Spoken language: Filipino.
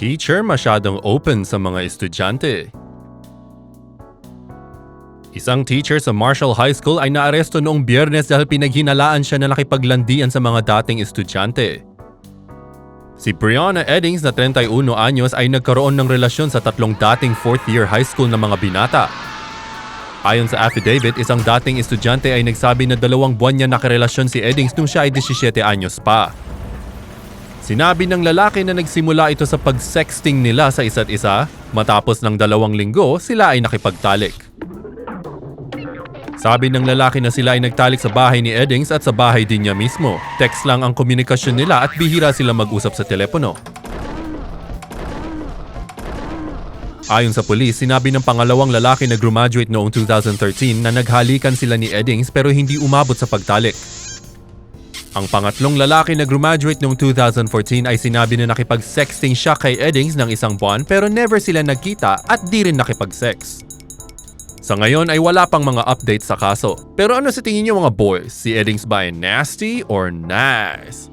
Teacher masyadong open sa mga estudyante. Isang teacher sa Marshall High School ay naaresto noong biyernes dahil pinaghinalaan siya na nakipaglandian sa mga dating estudyante. Si Brianna Eddings na 31 anyos ay nagkaroon ng relasyon sa tatlong dating fourth year high school na mga binata. Ayon sa affidavit, isang dating estudyante ay nagsabi na dalawang buwan niya nakarelasyon si Eddings nung siya ay 17 anyos pa. Sinabi ng lalaki na nagsimula ito sa pag-sexting nila sa isa't isa, matapos ng dalawang linggo sila ay nakipagtalik. Sabi ng lalaki na sila ay nagtalik sa bahay ni Eddings at sa bahay din niya mismo. Text lang ang komunikasyon nila at bihira sila mag-usap sa telepono. Ayon sa pulis, sinabi ng pangalawang lalaki na graduate noong 2013 na naghalikan sila ni Eddings pero hindi umabot sa pagtalik. Ang pangatlong lalaki na graduate noong 2014 ay sinabi na nakipag-sexting siya kay Eddings ng isang buwan pero never sila nagkita at di rin nakipag-sex. Sa ngayon ay wala pang mga updates sa kaso. Pero ano sa tingin niyo mga boys? Si Eddings ba ay nasty or nice?